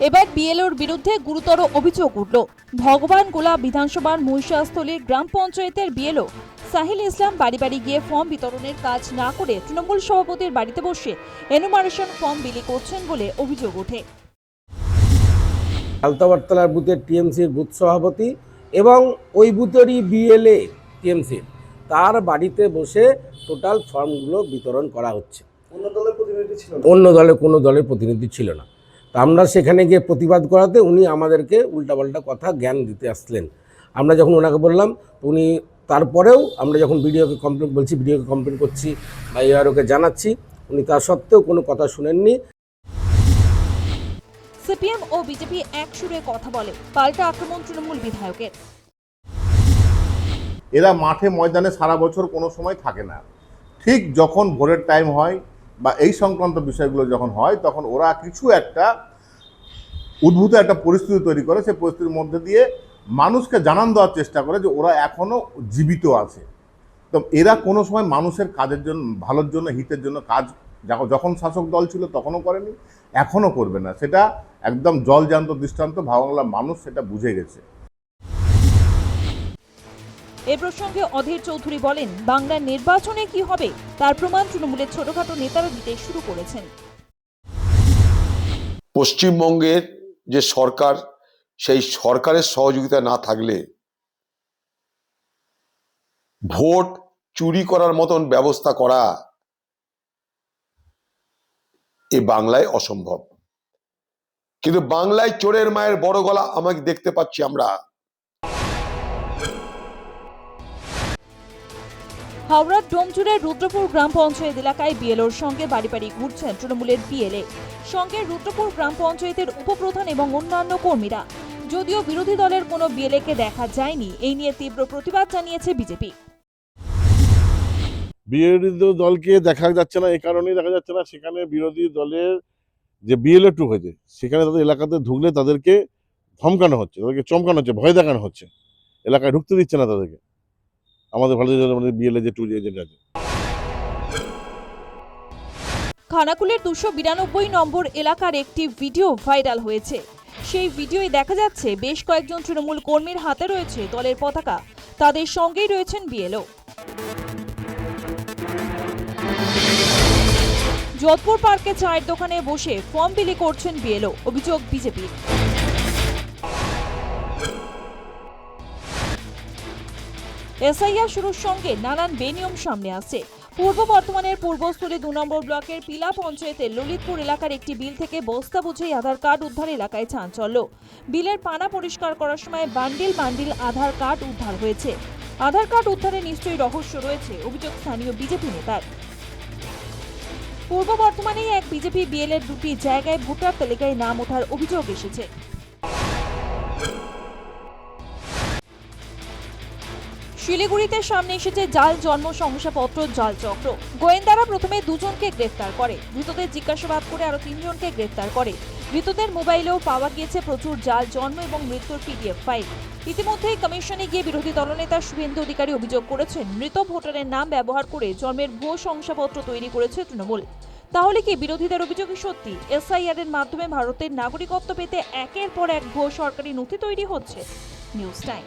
এবার বিএলওর বিরুদ্ধে গুরুতর অভিযোগ উঠল। ভগবান গোলা বিধানসভার মহিষাস্থলীর গ্রাম পঞ্চায়েতের বিএলও সাহিল ইসলাম বাড়ি বাড়ি গিয়ে ফর্ম বিতরণের কাজ না করে তৃণমূল সভাপতির বাড়িতে বসে এনুমারেশন ফর্ম বিলি করছেন বলে অভিযোগ ওঠে। আলতাবারতলার বুথের টিএমসির বুথ সভাপতি এবং ওই বুথেরই বিএলএ টিএমসির তার বাড়িতে বসে টোটাল ফর্মগুলো বিতরণ করা হচ্ছে। অন্য দলের প্রতিনিধি ছিল অন্য দলে কোনো দলের প্রতিনিধি ছিল না। তা আমরা সেখানে গিয়ে প্রতিবাদ করাতে উনি আমাদেরকে উল্টাপাল্টা কথা জ্ঞান দিতে আসলেন। আমরা যখন ওনাকে বললাম উনি তারপরেও আমরা যখন ভিডিওকে কমপ্লেন বলছি ভিডিওকে কমপ্লেন করছি বা এআরওকে জানাচ্ছি উনি তা সত্ত্বেও কোনো কথা শুনেননি। সিপিএম ও বিজেপি এক সুরে কথা বলে পাল্টা আক্রমণ তৃণমূল বিধায়কের। এরা মাঠে ময়দানে সারা বছর কোনো সময় থাকে না। ঠিক যখন ভোরের টাইম হয় বা এই সংক্রান্ত বিষয়গুলো যখন হয়, তখন ওরা কিছু একটা উদ্ভূত একটা পরিস্থিতি তৈরি করে। সেই পরিস্থিতির মধ্যে দিয়ে মানুষকে জানান দেওয়ার চেষ্টা করে যে ওরা এখনও জীবিত আছে। তো এরা কোনো সময় মানুষের কাজের জন্য, ভালোর জন্য, হিতের জন্য কাজ যখন- শাসক দল ছিল তখনও করেনি, এখনও করবে না। সেটা একদম জলজান্ত দৃষ্টান্ত বাংলার মানুষ সেটা বুঝে গেছে। এ প্রসঙ্গে অধীর চৌধুরী বলেন, বাংলার নির্বাচনে কি হবে তার প্রমাণ তৃণমূলের ছোটখাটো নেতারা দিতে শুরু করেছেন। পশ্চিমবঙ্গের যে সরকার, সেই সরকারের সহযোগিতা না থাকলে ভোট চুরি করার মতন ব্যবস্থা করা এ বাংলায় অসম্ভব। কিন্তু বাংলায় চোরের মায়ের বড় গলা আমাকে দেখতে পাচ্ছি আমরা। হাওড়ার ডোমচুরের রুদ্রপুর গ্রাম পঞ্চায়েত এলাকায় বিএলওর সঙ্গে বাড়ি বাড়ি ঘুরছেন তৃণমূলের বিএলএ। সঙ্গে রুদ্রপুর গ্রাম পঞ্চায়েতের উপপ্রধান এবং অন্যান্য কর্মীরা। যদিও বিরোধী দলের কোনো বিএলএকে দেখা যায়নি, এই নিয়ে তীব্র প্রতিবাদ জানিয়েছে বিজেপি। বিরোধী দলকে দেখা যাচ্ছে না এই কারণেই দেখা যাচ্ছে না, সেখানে বিরোধী দলের যে বিএলএ টু হয়েছে, সেখানে তাদের এলাকাতে ঢুকলে তাদেরকে ধমকানো হচ্ছে, তাদেরকে চমকানো হচ্ছে, ভয় দেখানো হচ্ছে। এলাকায় ঢুকতে দিচ্ছে না তাদেরকে। আমাদের ভারতীয় পার্টির বিএলএ যে টু যে যেটা আছে। খানাকুলের দুশো বিরানব্বই নম্বর এলাকার একটি ভিডিও ভাইরাল হয়েছে। সেই ভিডিওয় দেখা যাচ্ছে বেশ কয়েকজন তৃণমূল কর্মীর হাতে রয়েছে দলের পতাকা। তাদের সঙ্গেই রয়েছেন বিএলও যোধপুর পার্কে চায়ের দোকানে বসে ফর্ম বিলি করছেন বিএলও অভিযোগ বিজেপির। এসআইআর শুরুর সঙ্গে নানান বেনিয়ম সামনে আসছে। পূর্ব বর্ধমানের পূর্বস্থলী দু নম্বর ব্লকের পিলা পঞ্চায়েতের ললিতপুর এলাকার একটি বিল থেকে বস্তা বুঝেই আধার কার্ড উদ্ধার এলাকায় চাঞ্চল্য। বিলের পানা পরিষ্কার করার সময় বান্ডিল বান্ডিল আধার কার্ড উদ্ধার হয়েছে। আধার কার্ড উদ্ধারে নিশ্চয়ই রহস্য রয়েছে, অভিযোগ স্থানীয় বিজেপি নেতার। পূর্ব বর্ধমানেই এক বিজেপি বিএলের দুটি জায়গায় ভোটার তালিকায় নাম ওঠার অভিযোগ এসেছে। শিলিগুড়িতে সামনে এসেছে জাল জন্ম শংসাপত্র, জাল চক্র। গোয়েন্দারা প্রথমে দুজনকে গ্রেফতার করে। ধৃতদের জিজ্ঞাসাবাদ করে আরও তিনজনকে গ্রেফতার করে। ধৃতদের মোবাইলেও পাওয়া গিয়েছে প্রচুর জাল জন্ম এবং মৃত্যুর পিডিএফ ফাইল। ইতিমধ্যেই কমিশনে গিয়ে বিরোধী দলনেতা শুভেন্দু অধিকারী অভিযোগ করেছেন, মৃত ভোটারের নাম ব্যবহার করে জন্মের ভুয়ো শংসাপত্র তৈরি করেছে তৃণমূল। তাহলে কি বিরোধীদের অভিযোগই সত্যি? এসআইআর এর মাধ্যমে ভারতের নাগরিকত্ব পেতে একের পর এক ভুয়ো সরকারি নথি তৈরি হচ্ছে? News time.